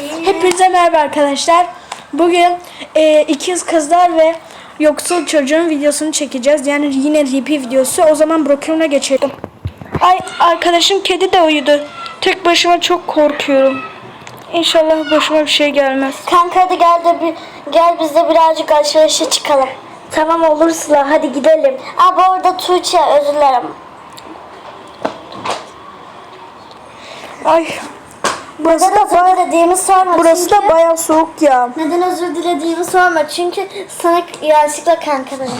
Hepinize merhaba arkadaşlar. Bugün e, ikiz kızlar ve yoksul çocuğun videosunu çekeceğiz. Yani yine RP videosu. O zaman Brookhaven'a geçelim. Ay arkadaşım kedi de uyudu. Tek başıma çok korkuyorum. İnşallah başıma bir şey gelmez. Kanka hadi gel de bir, gel biz de birazcık alışverişe çıkalım. Tamam olur Sıla hadi gidelim. Aa bu arada Tuğçe özür dilerim. Ay burası Neden da özür dilediğimi sorma. burası çünkü, da baya soğuk ya. Neden özür dilediğimi sorma çünkü sana yanlışlıkla kanka dedim.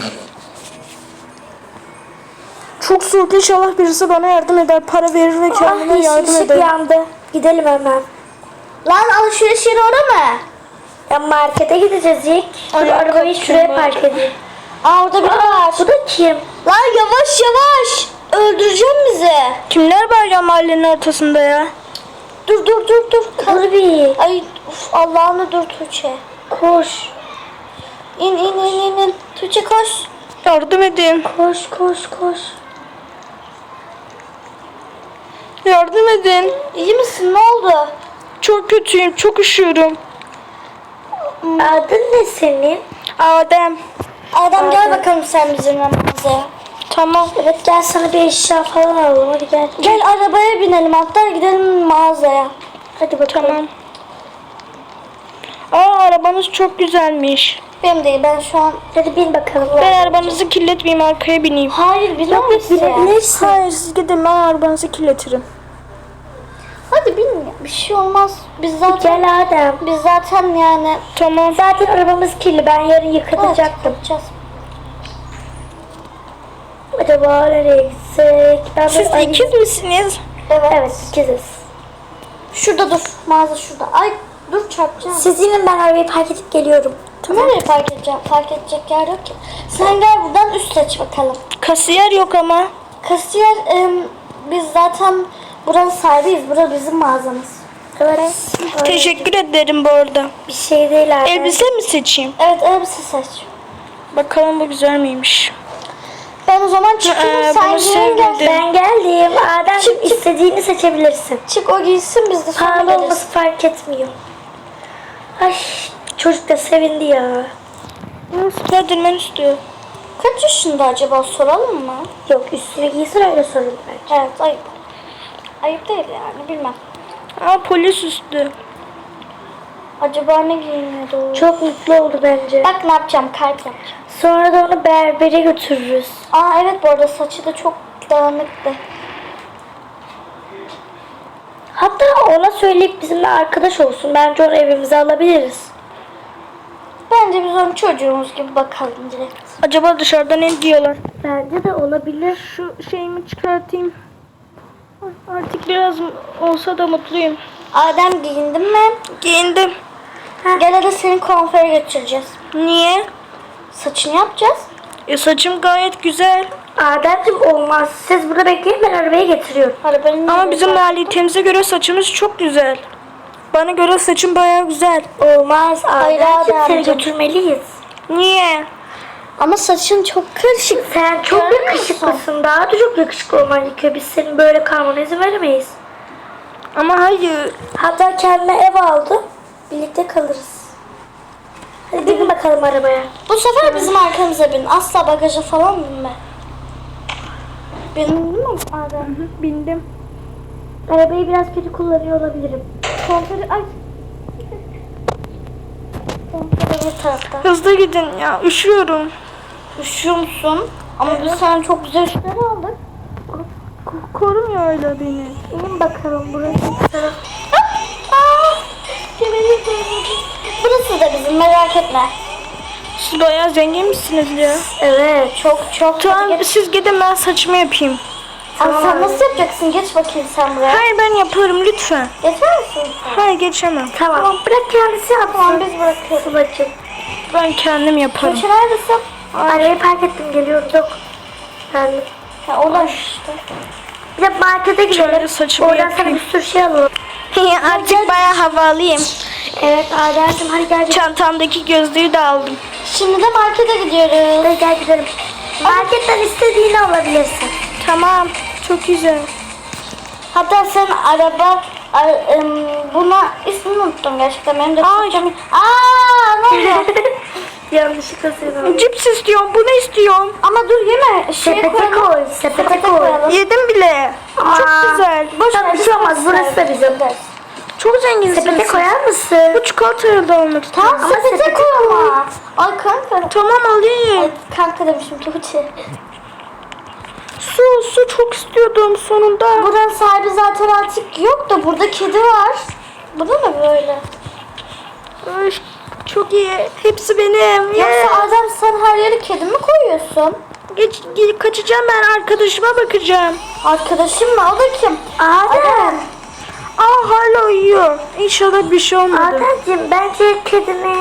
Çok soğuk inşallah birisi bana yardım eder. Para verir ve kendime ah, yardım eder. yandı. Gidelim hemen. Lan alışveriş yeri orada mı? Ya markete gideceğiz ilk. Arabayı şuraya park edeyim. Aa orada biri var. Bu da kim? Lan yavaş yavaş. Öldüreceğim bizi. Kimler var ya mahallenin ortasında ya? Dur dur dur dur. Dur bir. Ay uf, Allah'ını dur Tuğçe. Koş. İn in in in in. Tuğçe koş. Yardım edin. Koş koş koş. Yardım edin. İyi misin ne oldu? Çok kötüyüm. Çok üşüyorum. Adın ne senin? Adem. Adam gel bakalım sen bizimle mağazaya. Tamam. Evet gel sana bir eşya falan alalım hadi gel. Gel arabaya binelim hatta gidelim mağazaya. Hadi bakalım. Tamam. Aa arabanız çok güzelmiş. Benim değil ben şu an... Hadi bin bakalım. Ben arabanızı kirletmeyeyim arkaya bineyim. Hayır misin? binebilirsin. Hayır siz gidin ben arabanızı kirletirim. Hadi bin ya, bir şey olmaz. Biz zaten... Gel Adem. Biz zaten yani... Tamam. Zaten arabamız kirli. Ben yarın Evet, yıkatacaktım. Yapacağız. Acaba nereye gitsek? Ben Siz biraz- ikiz misiniz? Evet. Evet ikiziz. Şurada dur. Mağaza şurada. Ay dur çarpacağım. Siz inin ben arabayı park edip geliyorum. Nereye park edeceğim? Park edecek yer yok ki. Sen gel buradan üst aç bakalım. Kasiyer yok ama. Kasiyer em, biz zaten buranın sahibiyiz. Burası bizim mağazamız. Evet. Teşekkür ederim bu arada. Bir şey değil Adem. Elbise mi seçeyim? Evet elbise seç. Bakalım bu güzel miymiş? Ben o zaman çıkıyorum Ee, sen giyin gel. Ben geldim. Adem Çık, çık. istediğini seçebilirsin. Çık o giysin biz de sonra Pahalı geliriz. olması fark etmiyor. Ay çocuk da sevindi ya. Spiderman istiyor. Kaç yaşında acaba soralım mı? Yok üstüne giysin öyle sorun bence. Evet ayıp. Ayıp değil yani bilmem. Aa polis üstü. Acaba ne giyiniyordu? Çok mutlu oldu bence. Bak ne yapacağım kalp yapacağım. Sonra da onu berbere götürürüz. Aa evet bu arada saçı da çok dağınıktı. Hatta ona söyleyip bizimle arkadaş olsun. Bence onu evimize alabiliriz. Bence biz onun çocuğumuz gibi bakalım direkt. Acaba dışarıda ne diyorlar? Bence de olabilir. Şu şeyimi çıkartayım. Artık biraz olsa da mutluyum. Adem giyindin mi? Giyindim. Gel hadi seni kuaföre götüreceğiz. Niye? Saçını yapacağız. E, saçım gayet güzel. Ademciğim olmaz. Siz burada bekleyin ben arabaya getiriyorum. Arabanın Ama bizim maliyetimize göre saçımız çok güzel. Bana göre saçım bayağı güzel. Olmaz. Hayır, Ademciğim seni Ademciğim. götürmeliyiz. Niye? Ama saçın çok karışık. Sen çok Görmüyor yakışıklısın. Daha da çok yakışıklı olman gerekiyor. Biz senin böyle kalmana izin veremeyiz. Ama hayır. Hatta kendine ev aldı. Birlikte kalırız. Hadi binin bakalım arabaya. Bu sefer bizim arkamıza bin. Asla bagaja falan binme. Bindin mi Adem? Bindim. Arabayı biraz kötü kullanıyor olabilirim. Kuaförü ay. Kuaför öbür tarafta. Hızlı gidin ya. Üşüyorum. Üşüyor musun? Ama biz sana çok güzel üstler aldık. Ko- korumuyor öyle beni. İnin bakalım burası. Burası da bizim merak etme. Siz bayağı zengin misiniz ya? Evet çok çok. Tamam siz gidin ben saçımı yapayım. Aa, sen nasıl yapacaksın? Geç bakayım sen buraya. Hayır ben yaparım lütfen. Geçer misin sen? Hayır geçemem. Tamam. Bırak kendisi yapsın. Tamam biz bırakıyoruz. Sıla'cığım. Ben kendim yaparım. Tuğçe neredesin? Arabayı park ettim geliyorum. Yok. Ben Ha, oradan işte. bir de markete gidelim. Şöyle saçımı Oradan sana yapayım. bir sürü şey alalım. Artık bayağı havalıyım. Evet Ademciğim hadi gel. gidelim. Çantamdaki gözlüğü de aldım. Şimdi de markete gidiyoruz. Hadi gel gidelim. Marketten istediğini alabilirsin. Tamam. Çok güzel. Hatta sen araba Ay, em, buna ismini unuttum gerçekten. Benim de Ay. Aaa ne oldu? Yanlışlıkla söyledim. Cips istiyorum. Bunu istiyorum. Ama dur yeme. Şeye Sepete koy. Sepete koy. Yedim bile. Çok Aa. güzel. Boş ver bir şey olmaz. Burası da bizim. Çok zenginsiniz. Sepete koyar mısın? Bu almak istiyorum. Tamam sepete sepete koy ama. Ay kanka. Tamam alayım. Ay kanka demişim Tuğçe. Su, su çok istiyordum sonunda. Buranın sahibi zaten artık yok da burada kedi var. Bu da ne böyle? Ay, çok iyi. Hepsi benim. Yoksa. Adem sen her yere kedi mi koyuyorsun? Geç, ge- kaçacağım ben arkadaşıma bakacağım. Arkadaşım mı? O da kim? Adem. Aa hala uyuyor. İnşallah bir şey olmadı. Ademciğim bence kedimi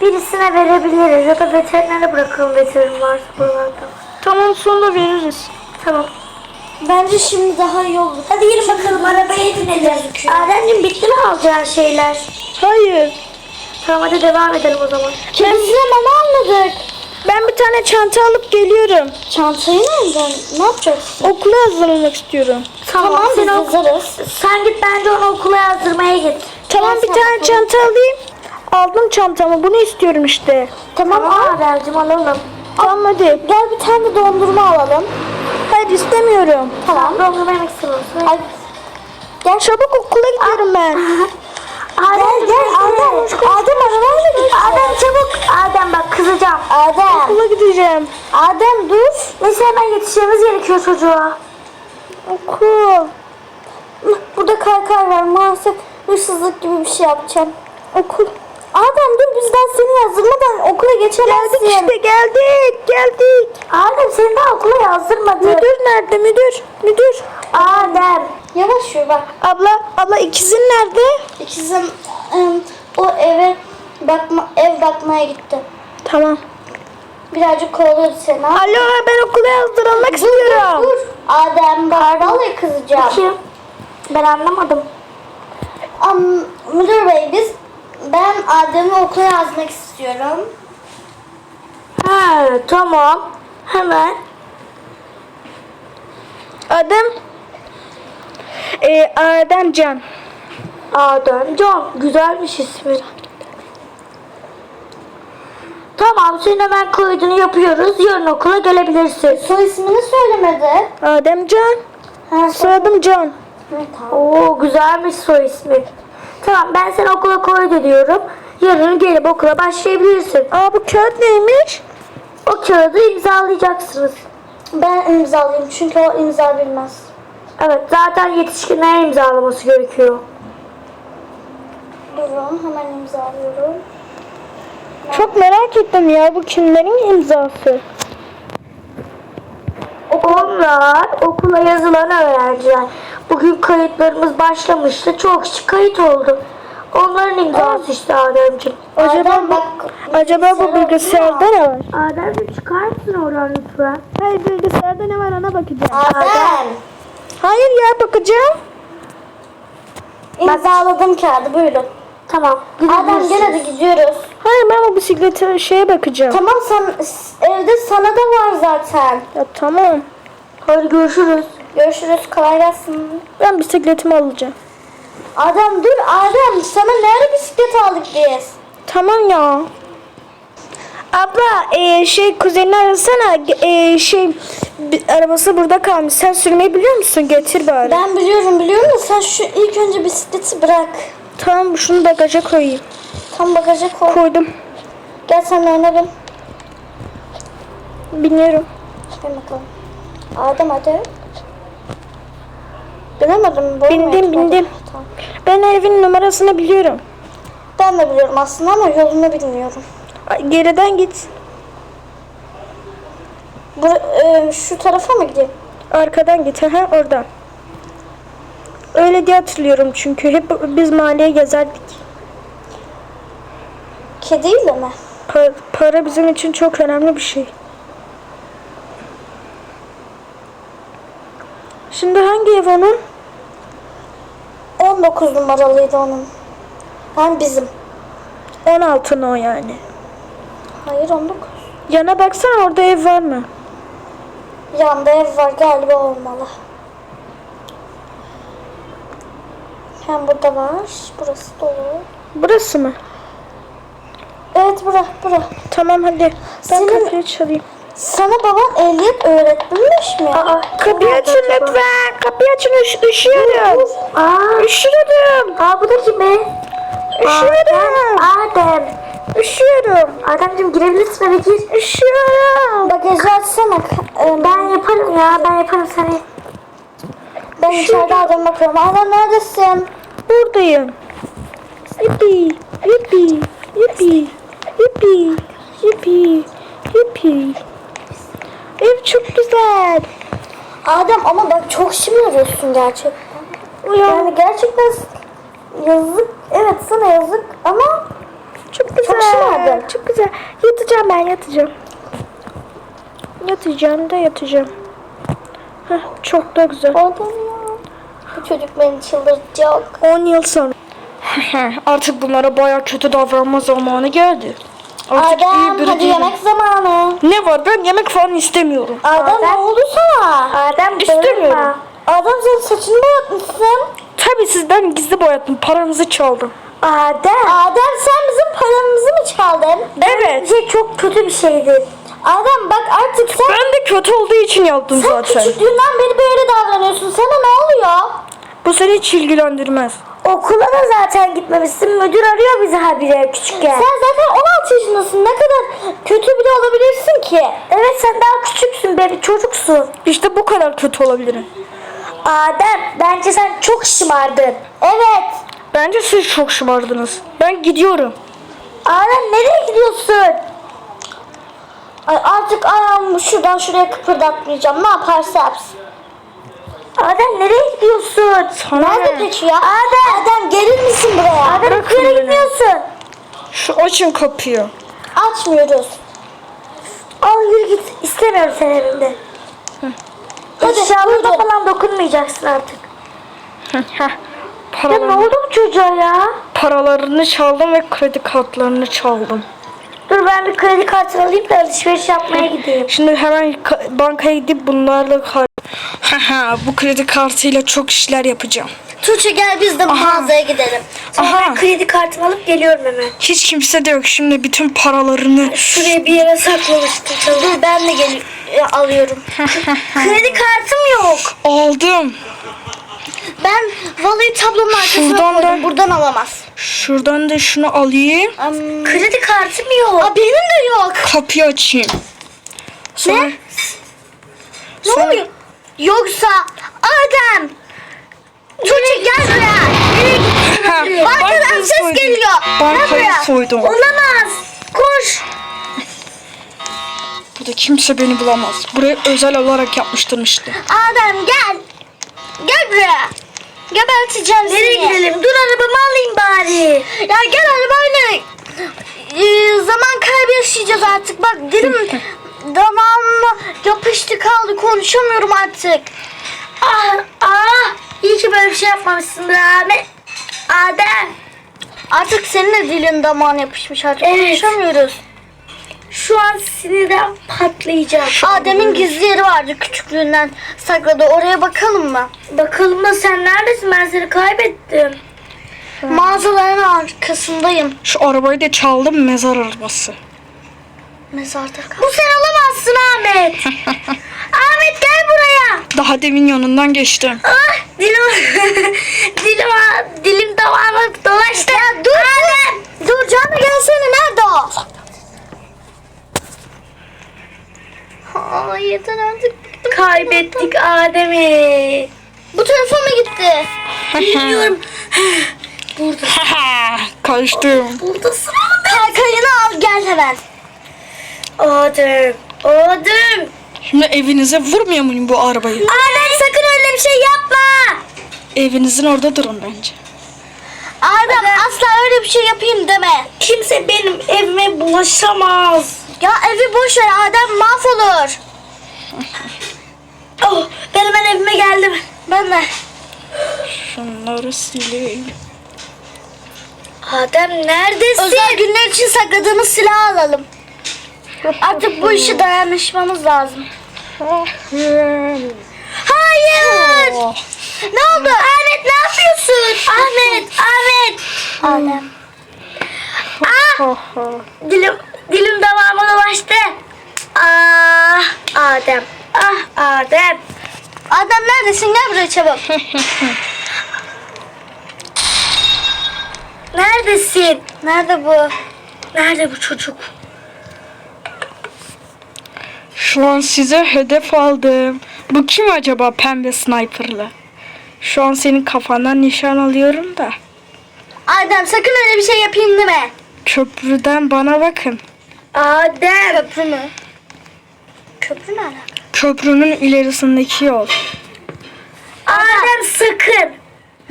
birisine verebiliriz. Ya da veterinere bırakalım veteriner varsa buralarda. Tamam sonra veririz. Tamam. Bence şimdi daha iyi olur. Hadi yürü bakalım arabaya binelim. Ademciğim bitti mi alacağın şeyler? Hayır. Tamam hadi devam edelim o zaman. Kedisine mama almadık. Ben bir tane çanta alıp geliyorum. Çantayı nereden? Ne yapacaksın? Okula hazırlamak istiyorum. Tamam, biz sen, ok- hazırız. sen git bence onu okula yazdırmaya git. Tamam bir sen tane bakalım. çanta alayım. Aldım çantamı. Bunu istiyorum işte. Tamam, Tamam. Ademciğim alalım. Tamam hadi. Gel bir tane dondurma alalım. Hayır istemiyorum. Tamam. Dondurma yemek istemiyorsun. Ay, Gel çabuk okula gidiyorum ben. Adem gel, Adem. Adem arabayla git. Adem çabuk. Adem bak kızacağım. Adem. Okula gideceğim. Adem dur. Neyse hemen yetişmemiz gerekiyor çocuğa. Okul. Burada kaykay var. Maalesef hırsızlık gibi bir şey yapacağım. Okul. Adem dur biz daha seni hazırlamadan okula geçemezsin. Geldik işte geldik. Geldik. Adem seni daha okula yazdırmadı. Müdür nerede müdür? Müdür. Adem. Yavaş yürü bak. Abla, abla ikizin nerede? İkizim ım, o eve bakma ev bakmaya gitti. Tamam. Birazcık kovalıyordu seni. Alo ben okula yazdırılmak istiyorum. Dur. Adem bak vallahi kızacağım. Kim? Ben anlamadım. Am, müdür bey biz ben Adem'i okula yazmak istiyorum. Ha tamam. Hemen. Adem. Ee, Adem Can. Adem Can. Güzelmiş ismi. Tamam senin hemen kaydını yapıyoruz. Yarın okula gelebilirsin. Soy ismini söylemedi. Adem Can. Ha. Soyadım Can. Evet, tamam. Oo güzelmiş soy ismi. Tamam ben seni okula koydu ediyorum. Yarın gelip okula başlayabilirsin. Aa bu kağıt neymiş? O kağıdı imzalayacaksınız. Ben imzalayayım çünkü o imza bilmez. Evet zaten yetişkinler imzalaması gerekiyor. Durun hemen imzalıyorum. Çok merak ettim ya bu kimlerin imzası? Onlar okula yazılan öğrenciler. Bugün kayıtlarımız başlamıştı. Çok kişi kayıt oldu. Onların imzası işte Ademciğim. Acaba Adem bu, bak, acaba bu bilgisayarda ne var? Ademciğim çıkar mısın oradan lütfen? Hayır bilgisayarda ne var ona bakacağım. Adem. Hayır ya bakacağım. İmzaladım kağıdı buyurun. Tamam. Adem gel hadi gidiyoruz. Hayır ben bu bisiklete şeye bakacağım. Tamam sen evde sana da var zaten. Ya tamam. Hadi görüşürüz. Görüşürüz kolay gelsin. Ben bisikletimi alacağım. Adem dur Adem sana ne ara bisiklet aldık biz? Tamam ya. Abla e, şey kuzenini arasana e, şey arabası burada kalmış. Sen sürmeyi biliyor musun? Getir bari. Ben biliyorum biliyorum da sen şu ilk önce bisikleti bırak. Tamam şunu bagaja koyayım. Tam bagaja koy. Koydum. Gel sen öne bin. Biniyorum. Bin bakalım. Adem hadi. Binemedim. boyum Bindim, bindim. Tamam. Ben evin numarasını biliyorum. Ben de biliyorum aslında ama yolunu bilmiyorum. Ay, Geriden git. Bu, e, şu tarafa mı gideyim? Arkadan git. Ha oradan. Öyle diye hatırlıyorum çünkü hep biz mahalleye gezerdik. Kediyle mi? Pa- para bizim için çok önemli bir şey. Şimdi hangi ev onun? 19 numaralıydı onun. Ben bizim. 16 o yani. Hayır 19. Yana baksana orada ev var mı? Yanda ev var galiba olmalı. Hem burada var. Burası dolu. Burası mı? Evet bura bura. Tamam hadi. Ben Senin- kapıyı çalayım. Sana baban ehliyet öğretmemiş mi? Aa, Kapıyı açın lütfen. Kapıyı açın üş üşüyorum. Aa, Üşüyorum. aa bu da kimi? Üşüyorum. Adem. Üşüyorum. Ademciğim girebilirsin eve gir. Üşüyorum. Bagajı açsana. Ee, Ben yaparım ya ben yaparım seni. Ben içeride Adem'e bakıyorum. Adem neredesin? Buradayım. Yippee. Yippee. Yippee. Yippee. Yippee. Yippee. Ev çok güzel. Adem ama bak çok şımarıyorsun gerçekten. Yani gerçekten yazık. Evet sana yazık ama Çok güzel. şımardın. Çok güzel. Yatacağım ben yatacağım. Yatacağım da yatacağım. Heh, çok da güzel. Adem ya. Bu çocuk beni çıldırtacak. 10 yıl sonra. Artık bunlara baya kötü davranma zamanı geldi. Artık iyi Adem biri hadi değilim. yemek zamanı. Ne var ben yemek falan istemiyorum. Adem, ne oldu sana? Adem İstemiyorum. bağırma. Adem sen saçını boyatmışsın. Tabii sizden gizli boyattım. Paranızı çaldım. Adem. Adem sen bizim paramızı mı çaldın? Evet. Bence çok kötü bir şeydi. Adem bak artık sen, Ben de kötü olduğu için yaptım sen zaten. küçüklüğünden beri böyle davranıyorsun. Sana ne oluyor? Bu seni hiç ilgilendirmez. Okula da zaten gitmemişsin. Müdür arıyor bizi habire küçükken. Sen zaten 16 yaşındasın. Ne kadar kötü biri olabilirsin ki? Evet sen daha küçüksün bebi çocuksun. İşte bu kadar kötü olabilirim. Adem bence sen çok şımardın. Evet. Bence siz çok şımardınız. Ben gidiyorum. Adem nereye gidiyorsun? Ay artık ayağımı şuradan şuraya kıpırdatmayacağım. Ne yaparsa yapsın. Adem nereye gidiyorsun? Sana Nerede ne? peki ya? Adem. Adem gelir misin buraya? Adem Bırakın yere beni. gitmiyorsun. Şu açın kapıyı. Açmıyoruz. Al yürü git. İstemiyorum seni evimde. Hadi, Eşyalarına falan dokunmayacaksın artık. Heh, Ya ne Paralarını, oldu bu çocuğa ya? paralarını çaldım ve kredi kartlarını çaldım. Dur ben bir kredi kartı alayım da alışveriş yapmaya gideyim. Şimdi hemen ka- bankaya gidip bunlarla kar... Haha, bu kredi kartıyla çok işler yapacağım. Tuğçe gel biz de mağazaya gidelim. Aha, Kredi kartımı alıp geliyorum hemen. hiç kimse de yok. Şimdi bütün paralarını... Şuraya bir yere saklamıştım. Dur ben de gel e, alıyorum. Kredi kartım yok. Aldım. Ben vallahi tablomun arkasına Şuradan koydum. da- Buradan alamaz. Şuradan da şunu alayım. Kredi kartım yok. Aa, benim de yok. Kapıyı açayım. Sonra... Ne? Ne Sonra- oluyor? Yoksa Adem. Tuğçe gel buraya. Nereye gidiyorsun? Ha, Arkadan bankayı ses soydum. geliyor. Gel Bankayı buraya. soydum. Olamaz. Koş. Burada kimse beni bulamaz. Burayı özel olarak yapmıştım işte. Adem gel. Gel buraya. Geberteceğim Nereye seni. gidelim? Dur arabamı alayım bari. Ya gel arabayla. Ee, zaman kaybı yaşayacağız artık. Bak dilim damağıma yapıştı kaldı. Konuşamıyorum artık. Ah, ah. İyi ki böyle bir şey yapmamışsın abi. Adem. Artık senin de dilin damağına yapışmış artık. Evet. Konuşamıyoruz. Şu an sinirden patlayacağım. Adem'in gizli yeri vardı küçüklüğünden sakladı. Oraya bakalım mı? Bakalım da sen neredesin? Ben seni kaybettim. Mağazaların arkasındayım. Şu arabayı da çaldım mezar arabası. Mezarda kal. Bu sen olamazsın Ahmet. Ahmet gel buraya. Daha demin yanından geçtim. Ah dilim dilim dilim damağıma dolaştı. Ya dur. Adem. Dur Canlı gelsene. Nerede o? Aa, yeter artık. Kaybettik Adem'i. Bu tarafa mı gitti? Bilmiyorum. Kaçtım. Buradasın Kaykayını al gel hemen. Adem. Adem. Şimdi evinize vurmuyor muyum bu arabayı? Adem sakın öyle bir şey yapma. Evinizin orada durun bence. Adem asla öyle bir şey yapayım deme. Kimse benim evime bulaşamaz. Ya evi boş ver Adem mahvolur. Oh, ben hemen evime geldim. Ben de. Şunları sileyim. Adem neredesin? Özel günler için sakladığımız silahı alalım. Artık bu işi dayanışmamız lazım. Hayır. Oh, Ne oldu? Ahmet ne yapıyorsun? Ahmet, Ahmet. Adem. Ho ho. Dilim, dilim damağıma dolaştı. Ah, Adem. Ah, Adem. Adem neredesin? Gel buraya çabuk. Neredesin? Nerede bu? Nerede bu çocuk? Şu an size hedef aldım. Bu kim acaba pembe sniperlı? Şu an senin kafandan nişan alıyorum da. Adem sakın öyle bir şey yapayım deme. Köprüden bana bakın. Adem. Köprü mü? Köprü ne alaka? Köprünün ilerisindeki yol. Adem sakın.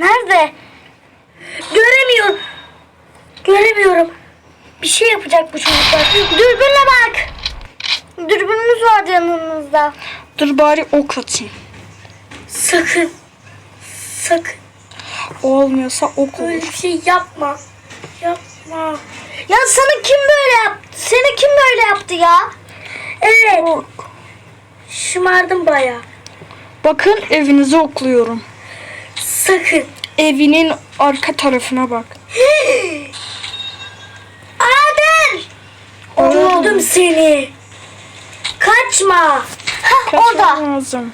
Nerede? Göremiyorum. Göremiyorum. Bir şey yapacak bu çocuklar. Dürbünle bak. Dürbünümüz var yanımızda. Dur bari ok atayım. Sakın. Sakın. Olmuyorsa ok Öyle olur. bir şey yapma. Yapma. Ya sana kim böyle yaptı? Seni kim böyle yaptı ya? Evet. Ok. Şımardım baya. Bakın evinizi okluyorum. Sakın. Evinin arka tarafına bak. Adem. Buldum seni. Kaçma. Hah orada. Kaçmam lazım.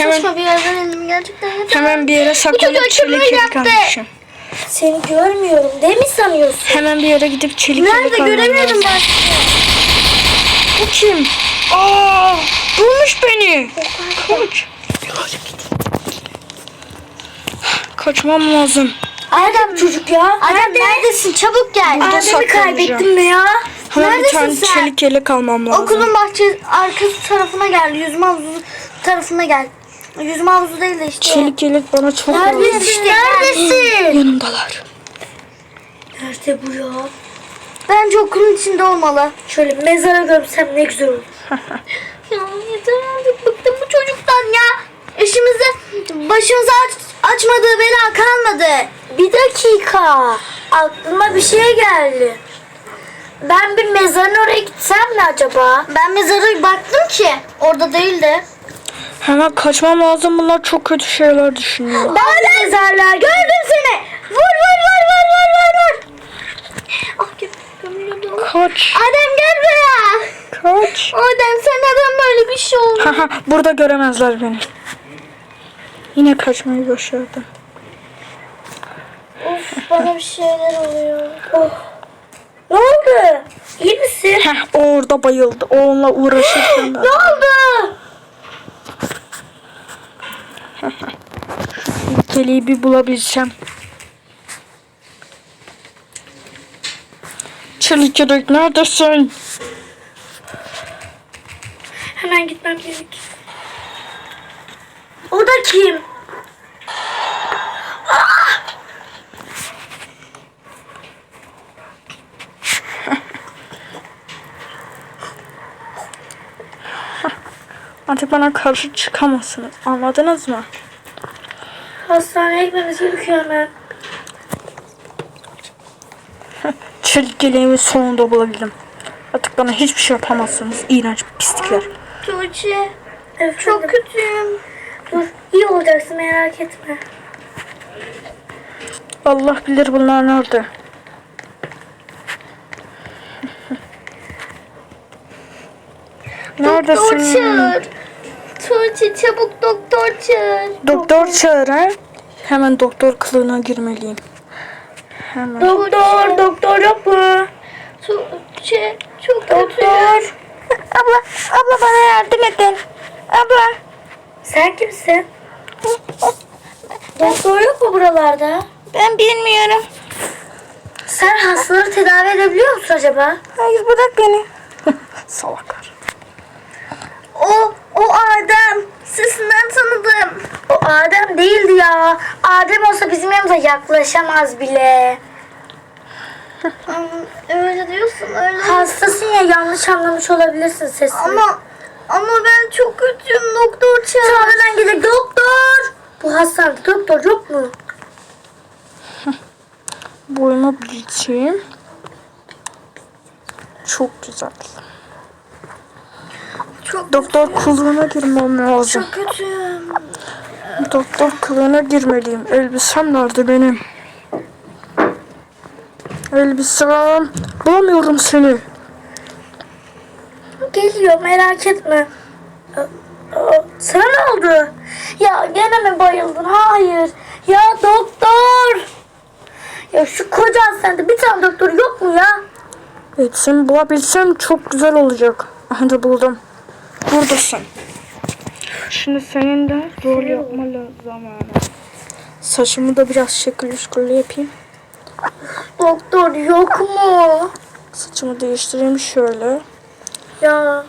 Hemen- bir yerden elimi gerçekten yeter. Hemen bir yere saklanıp çelik yaptı? almışım. Seni görmüyorum. Ne mi sanıyorsun? Hemen bir yere gidip çelik Nerede yelek almam göremiyorum ben. Bu kim? Aa, bulmuş beni. Kaç. Kaçmam lazım. Adem çocuk ya. Adem neredesin? Çabuk gel. Burada Adem'i kaybettim mi ya? Hemen bir Neredesin tane sen? çelik yelek almam lazım. Okulun bahçe arkası tarafına gel. Yüzme havuzu tarafına gel. Yüzme havuzu değil de işte. Çelik yelek bana çok lazım. Neredesin? Neredesin? Yanımdalar. Nerede bu ya? Bence okulun içinde olmalı. Şöyle mezara gömsem ne güzel olur. ya yeter artık bıktım bu çocuktan ya. İşimizde başımıza aç, açmadığı bela kalmadı. Bir dakika. Aklıma bir şey geldi. Ben bir mezarın oraya gitsem mi acaba? Ben mezara baktım ki. Orada değildi. Hemen kaçmam lazım. Bunlar çok kötü şeyler düşünüyor. Ben mezarlar gördüm seni. Vur vur vur vur vur vur vur. Ah gömüldüm. Kaç. Adem gel buraya. Kaç. Adem sen neden böyle bir şey oldu? Burada göremezler beni. Yine kaçmayı başardım. of bana bir şeyler oluyor. Oh. Ne oldu? İyi misin? Heh, orada bayıldı. Onunla uğraşırken. Ne oldu? Keleği bir bulabilsem. Çelik yelek neredesin? Hemen gitmem gerek. O da kim? Artık bana karşı çıkamazsınız. Anladınız mı? Hastaneye gitmemiz gerekiyor hemen. Çelik yeleğimi sonunda bulabildim. Artık bana hiçbir şey yapamazsınız. İğrenç pislikler. Tuğçe. Çok kötüyüm. Dur iyi olacaksın merak etme. Allah bilir bunlar nerede. Doktor Neredesin? çağır. Tuğçe çabuk doktor çağır. Doktor çağır ha. Hemen doktor kılığına girmeliyim. Hemen. Doktor, doktor yok mu? Tuğçe çok Doktor. abla, abla bana yardım edin. Abla. Sen kimsin? Doktor yok mu buralarda? Ben bilmiyorum. Sen hastaları tedavi edebiliyor musun acaba? Hayır bırak beni. Salaklar. O, o Adem. Sesinden tanıdım. O Adem değildi ya. Adem olsa bizim yanımıza yaklaşamaz bile. öyle diyorsun öyle. Hastasın ya yanlış anlamış olabilirsin sesini. Ama ama ben çok kötüyüm doktor çağır. Tamam hemen gidelim doktor. Bu hastanede doktor yok mu? Boyuma büyüteyim. Çok güzel. Çok Doktor kılığına girmem lazım. kötüyüm. Doktor kılığına girmeliyim. Elbisem nerede benim? Elbisem. Bulamıyorum seni. Geliyor merak etme. Sana ne oldu? Ya gene mi bayıldın? Hayır. Ya doktor. Ya şu koca hastanede bir tane doktor yok mu ya? Elbisemi bulabilsem çok güzel olacak. Aha da buldum. Buradasın. Şimdi senin de rol yapma zamanı. Saçımı da biraz şekil şükürlü yapayım. Doktor yok mu? Saçımı değiştireyim şöyle. Ya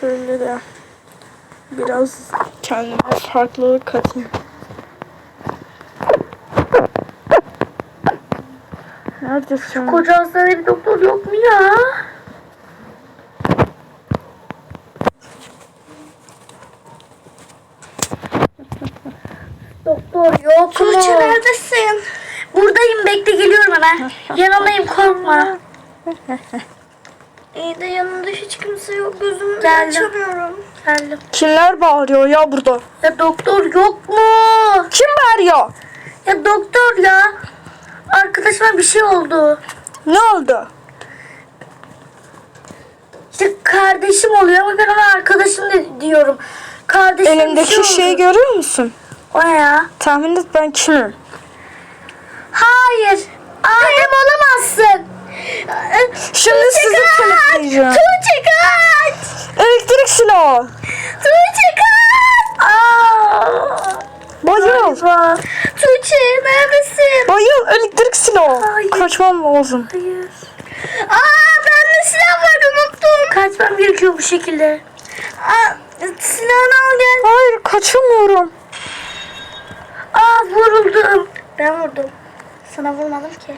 Şöyle de biraz kendime farklılık katayım. Neredesin? koca hastanede bir doktor yok mu ya? Doktor yok mu? Tuğçe, neredesin? Buradayım bekle geliyorum hemen. Yanındayım korkma. İyi de yanında hiç kimse yok. Gözümü Geldim. açamıyorum. Geldim. Kimler bağırıyor ya burada? Ya doktor yok mu? Kim bağırıyor? Ya doktor ya. Arkadaşıma bir şey oldu. Ne oldu? İşte kardeşim oluyor ama ben ona arkadaşım de diyorum. Kardeşim Elimdeki şey şeyi görüyor musun? O ne ya? Tahmin et ben kimim? Hayır. Adem olamazsın. Şimdi sizi kilitleyeceğim. Tuğçe kaç. Elektrik silahı. Tuğçe kaç. Aa. Bayıl. Galiba. Tuğçe neredesin? Bayıl elektrik silahı. Hayır. Kaçmam lazım. Hayır. Aa bende silah var unuttum. Kaçmam gerekiyor bu şekilde. Aa, silahını al gel. Hayır kaçamıyorum. Aa vuruldum. Ben vurdum. Sana vurmadım ki.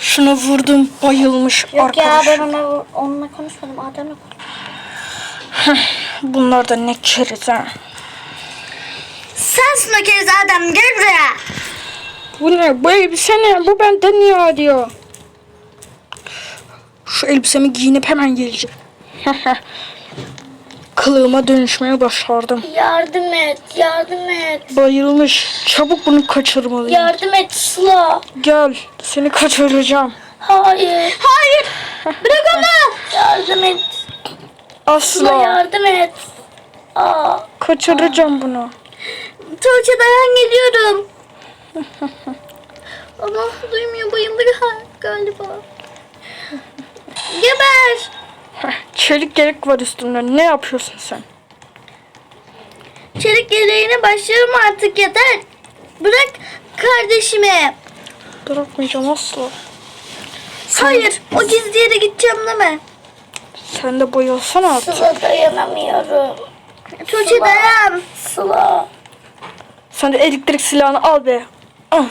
Şuna vurdum bayılmış Yok arkadaş. ya ben ona, onunla konuşmadım. Adem'le konuştum. Bunlar da ne keriz ha. Sensin o kez Adem gel buraya. Bu ne? Bu elbise ne? Bu benden niye diyor? Şu elbisemi giyinip hemen geleceğim. Kılığıma dönüşmeye başardım. Yardım et, yardım et. Bayılmış. Çabuk bunu kaçırmalıyım. Yardım et Sıla. Gel. Seni kaçıracağım. Hayır. Hayır. Bırak onu. yardım et. Asla. yardım et. Aa. Kaçıracağım bunu. Tuğçe dayan geliyorum. Ama duymuyor bayıldı ga- galiba. Geber. Çelik gerek var üstümde. Ne yapıyorsun sen? Çelik yeleğine başlarım artık yeter. Bırak kardeşimi. Bırakmayacağım asla. Hayır o gizli yere gideceğim deme. Sen de bayılsana artık. Sıla dayanamıyorum. Tuğçe dayan. Sıla. Sen de elektrik silahını al be. Al.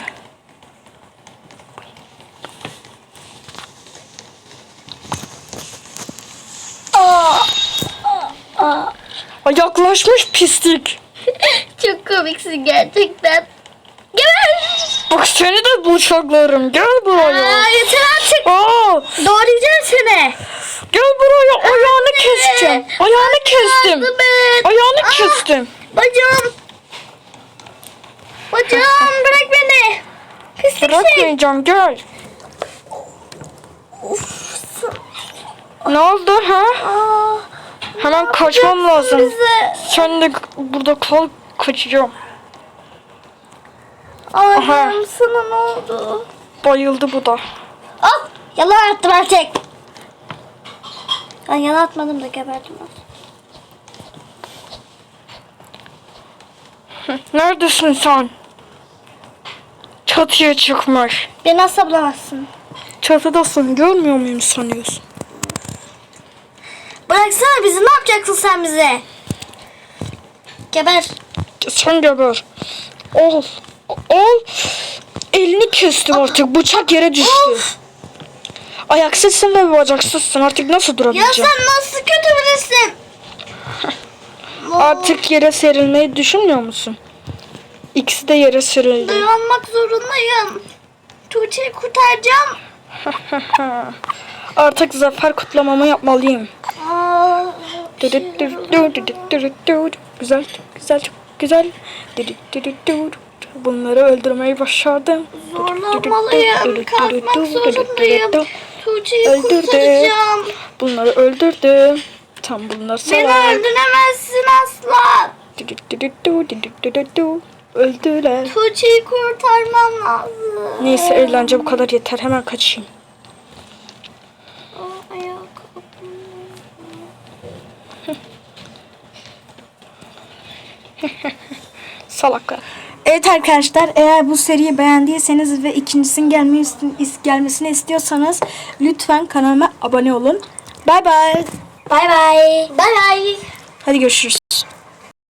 Aa. Aa. Ay, Yaklaşmış pislik. Çok komiksin gerçekten. Geber. Bak seni de bıçaklarım. Gel buraya. Aa, yeter artık. Aa, Doğrayacağım seni. Gel buraya. Ayağını keseceğim. Ayağını kestim. Yardım et. Ayağını Aa, kestim. Bacağım. Bacağım bırak beni. Pislik şey. Bırakmayacağım. Gel. Ne oldu ha? Aa, Hemen kaçmam lazım. bize. Sen de burada kal kaçacağım. Allah'ım sana ne oldu? Bayıldı bu da. Al. Yalan attım artık. Ben yalan atmadım da geberdim. Neredesin sen? Çatıya çıkmış. Beni asla bulamazsın. Çatıdasın. Görmüyor muyum sanıyorsun? Bıraksana bizi ne yapacaksın sen bize? Geber. Sen geber. Ol. Ol. Elini kestim artık. Bıçak yere düştü. Ayaksızsın ve bacaksızsın. Artık nasıl Ya durabileceğim? sen nasıl kötü birisin? Artık yere serilmeyi düşünmüyor musun? İkisi de yere sürüldü. Dayanmak zorundayım. Tuğçe'yi kurtaracağım. Artık zafer kutlamamı yapmalıyım. Aa, Güzel, güzel, çok güzel. Bunları öldürmeyi başardım. zorlamalıyım. Kalkmak zorundayım. Tuğçe'yi kurtaracağım. Bunları öldürdüm. Tam bunlar Beni salak. öldüremezsin asla. Öldüler. Tuğçe'yi kurtarmam lazım. Neyse eğlence bu kadar yeter. Hemen kaçayım. Salaklar. Evet arkadaşlar eğer bu seriyi beğendiyseniz ve ikincisinin gelmesini, gelmesini istiyorsanız lütfen kanalıma abone olun. Bay bay. Bay bay. Bay bay. Hadi görüşürüz.